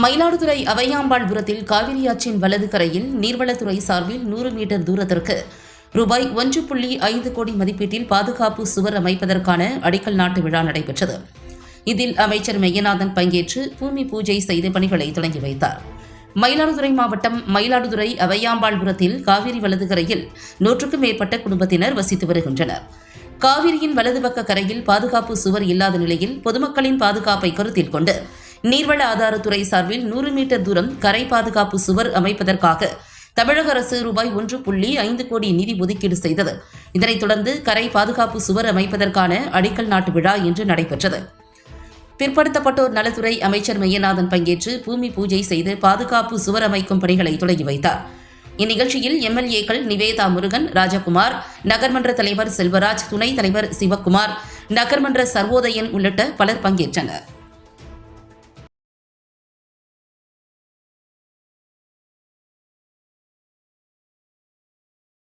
மயிலாடுதுறை அவையாம்பாள்புரத்தில் காவிரி ஆற்றின் வலது கரையில் நீர்வளத்துறை சார்பில் நூறு மீட்டர் தூரத்திற்கு ரூபாய் ஒன்று புள்ளி ஐந்து கோடி மதிப்பீட்டில் பாதுகாப்பு சுவர் அமைப்பதற்கான அடிக்கல் நாட்டு விழா நடைபெற்றது. இதில் அமைச்சர் மெய்யநாதன் பங்கேற்று பூமி பூஜை செய்து பணிகளை தொடங்கி வைத்தார். மயிலாடுதுறை மாவட்டம் மயிலாடுதுறை அவையாம்பாள்புரத்தில் காவிரி வலது கரையில் நூற்றுக்கும் மேற்பட்ட குடும்பத்தினர் வசித்து வருகின்றனர். காவிரியின் வலது பக்க கரையில் பாதுகாப்பு சுவர் இல்லாத நிலையில் பொதுமக்களின் பாதுகாப்பை கருத்தில் கொண்டு நீர்வள ஆதாரத்துறை சார்பில் நூறு மீட்டர் தூரம் கரை பாதுகாப்பு சுவர் அமைப்பதற்காக தமிழக அரசு ரூபாய் ஒன்று புள்ளி ஐந்து கோடி நிதி ஒதுக்கீடு செய்தது. இதனைத் தொடர்ந்து கரை பாதுகாப்பு சுவர் அமைப்பதற்கான அடிக்கல் நாட்டு விழா இன்று நடைபெற்றது. பிற்படுத்தப்பட்டோர் நலத்துறை அமைச்சர் மையநாதன் பங்கேற்று பூமி பூஜை செய்து பாதுகாப்பு சுவர் அமைக்கும் பணிகளை தொடங்கி வைத்தார். இந்நிகழ்ச்சியில் எம்எல்ஏக்கள் நிவேதா முருகன் ராஜகுமார் நகர்மன்ற தலைவர் செல்வராஜ் துணைத் தலைவர் சிவக்குமார் நகர்மன்ற சர்வோதயன் உள்ளிட்ட பலர் பங்கேற்றனர்.